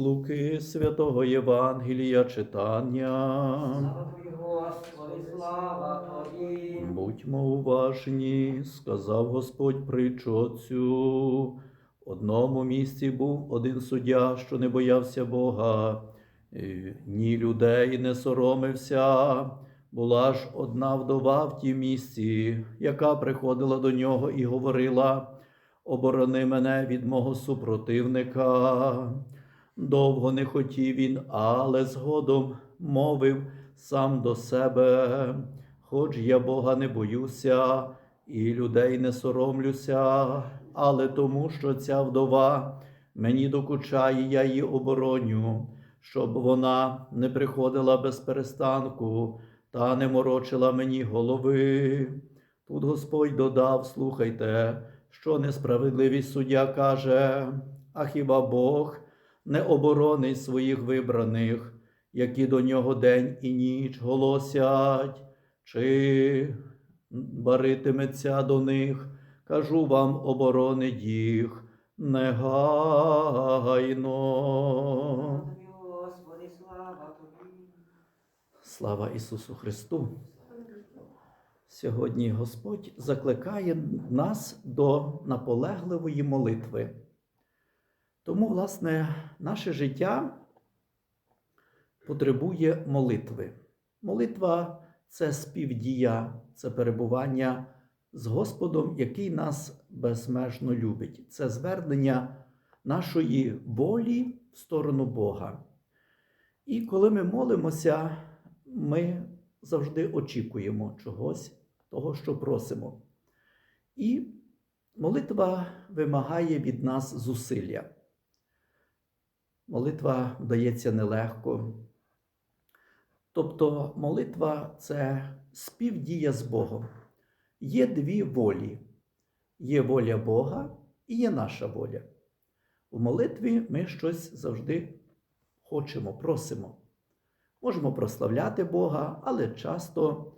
Луки святого Євангелія читання. Слава тобі, Господи, слава тобі. Будьмо уважні, сказав Господь притчу отцю. В одному місці був один суддя, що не боявся Бога, ні людей не соромився. Була ж одна вдова в тім місці, яка приходила до нього і говорила: Оборони мене від мого супротивника. Довго не хотів він, але згодом мовив сам до себе. Хоч я Бога не боюся і людей не соромлюся, але тому, що ця вдова мені докучає, я її обороню, щоб вона не приходила без перестанку та не морочила мені голови. Тут Господь додав: слухайте, що несправедливість суддя каже, а хіба Бог не оборонить своїх вибраних, які до нього день і ніч голосять? чи баритиметься до них, кажу вам, оборонить їх негайно. Слава Ісусу Христу! Сьогодні Господь закликає нас до наполегливої молитви. Тому, власне, наше життя потребує молитви. Молитва це співдія, це перебування з Господом, який нас безмежно любить. Це звернення нашої волі в сторону Бога. І коли ми молимося, ми завжди очікуємо чогось, того, що просимо. І молитва вимагає від нас зусилля. Молитва вдається нелегко. Тобто молитва це співдія з Богом. Є дві волі: є воля Бога і є наша воля. У молитві ми щось завжди хочемо, просимо. Можемо прославляти Бога, але часто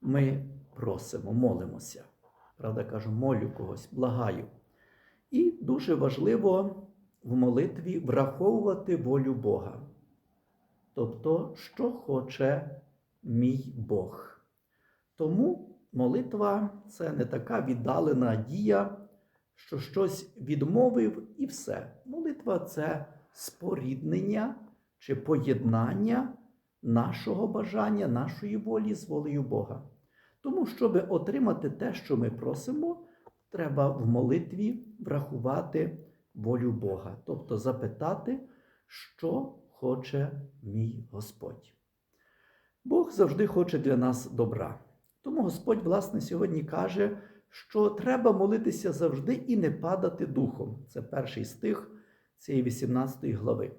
ми просимо, молимося. Правда, кажу, молю когось, благаю. І дуже важливо в молитві враховувати волю Бога. Тобто, що хоче мій Бог. Тому молитва це не така віддалена дія, що щось відмовив і все. Молитва це споріднення чи поєднання нашого бажання, нашої волі з волею Бога. Тому, щоб отримати те, що ми просимо, треба в молитві врахувати волю Бога, тобто запитати, що хоче мій Господь. Бог завжди хоче для нас добра. Тому Господь, власне, сьогодні каже, що треба молитися завжди і не падати духом. Це перший стих цієї 18 глави.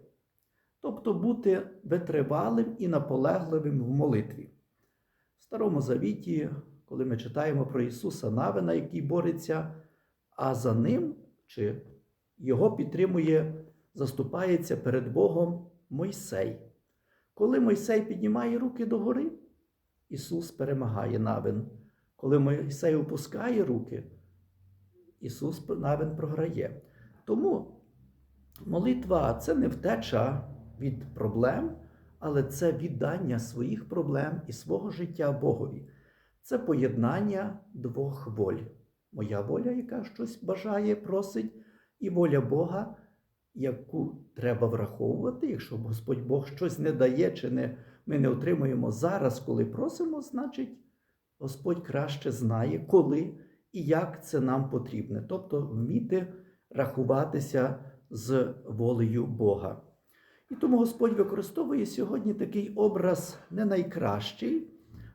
Тобто бути витривалим і наполегливим в молитві. В Старому Завіті, коли ми читаємо про Ісуса Навина, який бореться, а за ним чи його підтримує, заступається перед Богом Мойсей. Коли Мойсей піднімає руки догори, Ісус перемагає навин. Коли Мойсей опускає руки, Ісус навин програє. Тому молитва це не втеча від проблем, але це віддання своїх проблем і свого життя Богові. Це поєднання двох воль. Моя воля, яка щось бажає, просить, і воля Бога, яку треба враховувати, якщо Господь Бог щось не дає, чи не, ми не отримуємо зараз, коли просимо, значить Господь краще знає, коли і як це нам потрібне. Тобто вміти рахуватися з волею Бога. І тому Господь використовує сьогодні такий образ не найкращий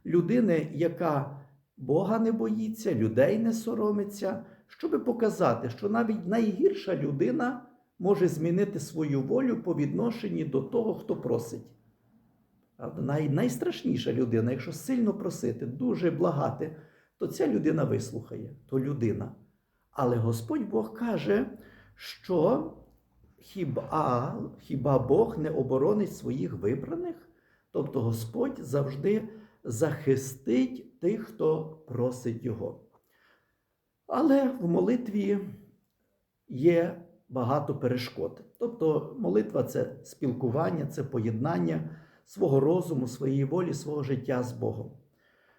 людини, яка Бога не боїться, людей не соромиться, щоб показати, що навіть найгірша людина може змінити свою волю по відношенні до того, хто просить. Най, найстрашніша людина, якщо сильно просити, дуже благати, то ця людина вислухає, то людина. Але Господь Бог каже, що хіба, хіба Бог не оборонить своїх вибраних? Тобто Господь завжди захистить тих, хто просить Його. Але в молитві є багато перешкод. Тобто молитва це спілкування, це поєднання свого розуму, своєї волі, свого життя з Богом.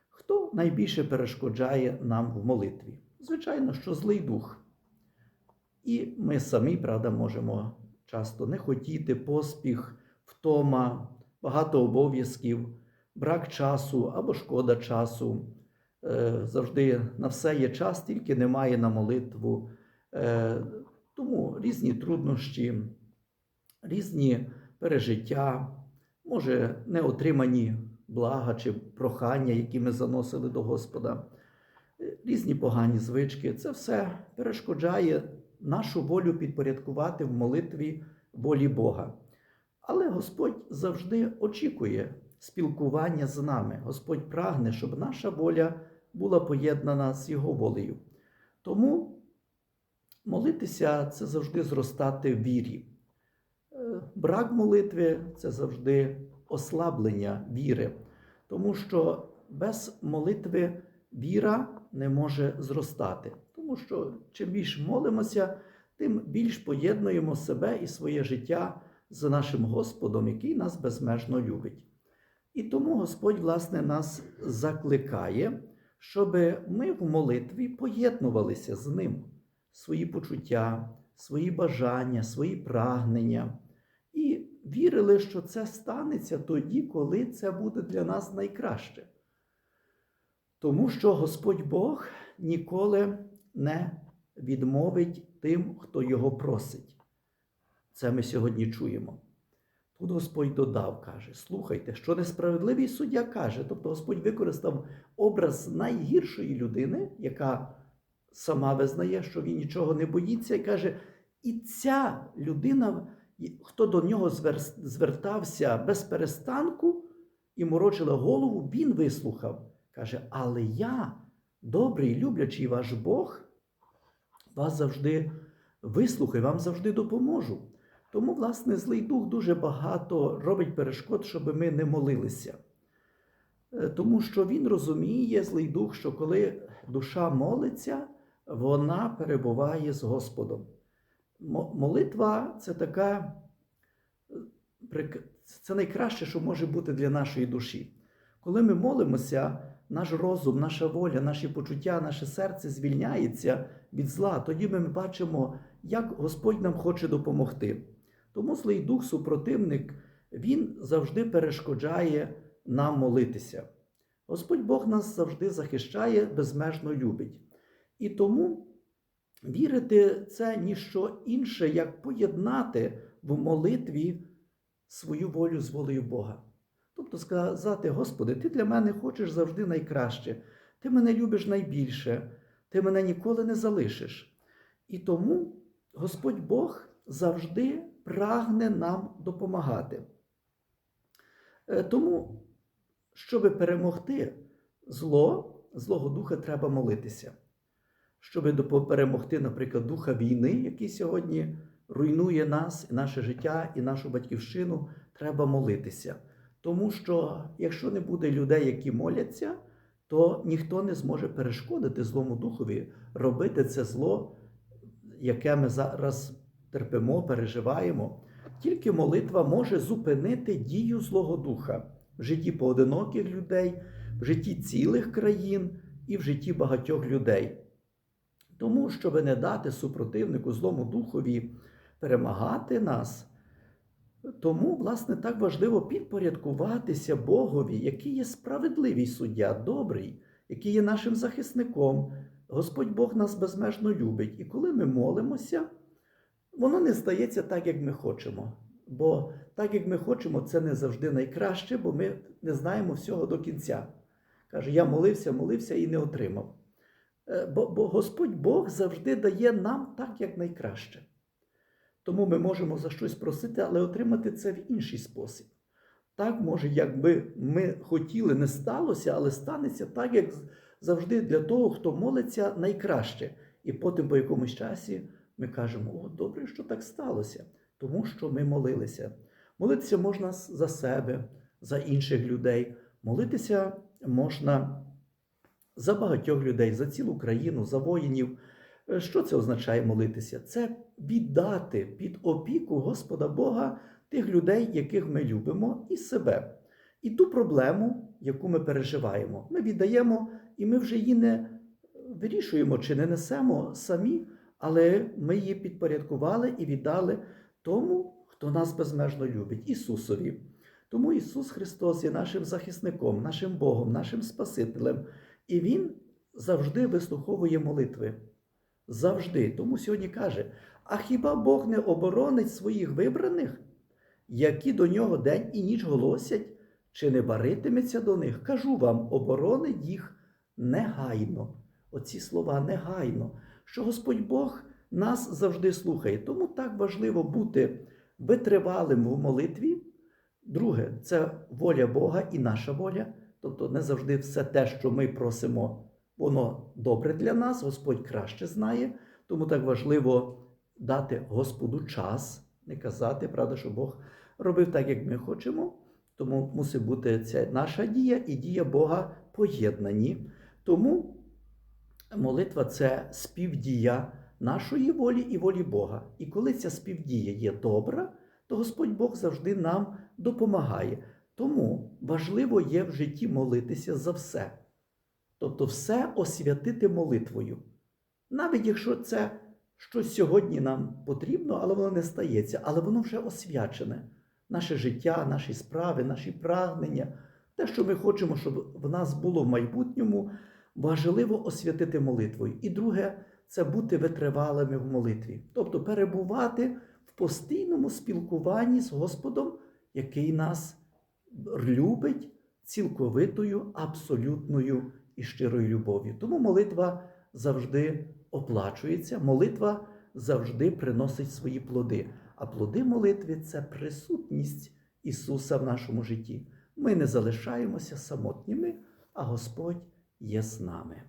Хто найбільше перешкоджає нам в молитві? Звичайно, що злий дух. І ми самі, правда, можемо часто не хотіти, поспіх, втома, багато обов'язків, брак часу або шкода часу. Е, Завжди на все є час, тільки немає на молитву. Е, Тому різні труднощі, різні пережиття, може, неотримані блага чи прохання, які ми заносили до Господа, е, різні погані звички. Це все перешкоджає нашу волю підпорядкувати в молитві волі Бога. Але Господь завжди очікує спілкування з нами. Господь прагне, щоб наша воля була поєднана з Його волею. Тому молитися це завжди зростати в вірі. Е, Брак молитви це завжди ослаблення віри, тому що без молитви віра не може зростати. Тому що чим більше молимося, тим більш поєднуємо себе і своє життя з нашим Господом, який нас безмежно любить. І тому Господь, власне, нас закликає, щоб ми в молитві поєднувалися з Ним, свої почуття, свої бажання, свої прагнення, і вірили, що це станеться тоді, коли це буде для нас найкраще. Тому що Господь Бог ніколи не відмовить тим, хто його просить. Це ми сьогодні чуємо. Тут Господь додав, каже: слухайте, що несправедливий суддя каже. Тобто Господь використав образ найгіршої людини, яка сама визнає, що він нічого не боїться, і каже: і ця людина, хто до нього звертався без перестанку і морочила голову, він вислухав. Каже, але я, добрий, люблячий ваш Бог, вас завжди вислухаю, вам завжди допоможу. Тому, власне, злий дух дуже багато робить перешкод, щоб ми не молилися. Е, Тому що він розуміє, злий дух, що коли душа молиться, вона перебуває з Господом. Молитва це така, е, це найкраще, що може бути для нашої душі. Коли ми молимося, наш розум, наша воля, наші почуття, наше серце звільняється від зла, тоді ми бачимо, як Господь нам хоче допомогти. Тому злий дух, супротивник, він завжди перешкоджає нам молитися. Господь Бог нас завжди захищає, безмежно любить. І тому вірити це ніщо інше, як поєднати в молитві свою волю з волею Бога. Тобто сказати, Господи, Ти для мене хочеш завжди найкраще, Ти мене любиш найбільше, Ти мене ніколи не залишиш. І тому Господь Бог завжди прагне нам допомагати. Е, Тому, щоб перемогти зло, злого духа треба молитися. Щоб перемогти, наприклад, духа війни, який сьогодні руйнує нас, і наше життя, і нашу батьківщину, треба молитися. Тому що якщо не буде людей, які моляться, то ніхто не зможе перешкодити злому духові робити це зло, яке ми зараз терпимо, переживаємо. Тільки молитва може зупинити дію Злого Духа в житті поодиноких людей, в житті цілих країн і в житті багатьох людей. Тому, щоб не дати супротивнику Злому Духові перемагати нас, тому, власне, так важливо підпорядкуватися Богові, який є справедливий суддя, добрий, який є нашим захисником. Господь Бог нас безмежно любить. І коли ми молимося, воно не стається так, як ми хочемо. Бо так, як ми хочемо, це не завжди найкраще, бо ми не знаємо всього до кінця. Каже, я молився, молився і не отримав. Е, Бо, бо Господь Бог завжди дає нам так, як найкраще. Тому ми можемо за щось просити, але отримати це в інший спосіб. Так, може, якби ми хотіли, не сталося, але станеться так, як завжди для того, хто молиться найкраще. І потім по якомусь часі ми кажемо: о, добре, що так сталося, тому що ми молилися. Молитися можна за себе, за інших людей. Молитися можна за багатьох людей, за цілу країну, за воїнів. Е, Що це означає молитися? Це віддати під опіку Господа Бога тих людей, яких ми любимо, і себе. І ту проблему, яку ми переживаємо, ми віддаємо, і ми вже її не вирішуємо чи не несемо самі, але ми її підпорядкували і віддали тому, хто нас безмежно любить, Ісусові. Тому Ісус Христос є нашим захисником, нашим Богом, нашим Спасителем. І Він завжди вислуховує молитви. Завжди. Тому сьогодні каже: а хіба Бог не оборонить своїх вибраних, які до нього день і ніч голосять, чи не баритиметься до них? Кажу вам, оборонить їх негайно. Оці слова негайно, що Господь Бог нас завжди слухає. Тому так важливо бути витривалим в молитві. Друге, це воля Бога і наша воля. Тобто не завжди все те, що ми просимо, воно добре для нас, Господь краще знає. Тому так важливо дати Господу час, не казати, правда, що Бог робив так, як ми хочемо. Тому мусить бути ця наша дія і дія Бога поєднані. Тому молитва це співдія нашої волі і волі Бога. І коли ця співдія є добра, то Господь Бог завжди нам допомагає. Тому важливо є в житті молитися за все. Тобто, все освятити молитвою. Навіть якщо це щось сьогодні нам потрібно, але воно не стається, але воно вже освячене. Наше життя, наші справи, наші прагнення, те, що ми хочемо, щоб в нас було в майбутньому, важливо освятити молитвою. І друге, це бути витривалими в молитві, тобто перебувати в постійному спілкуванні з Господом, який нас любить цілковитою, абсолютною і щирою любов'ю. Тому молитва завжди оплачується, молитва завжди приносить свої плоди. А плоди молитви це присутність Ісуса в нашому житті. Ми не залишаємося самотніми, а Господь є з нами.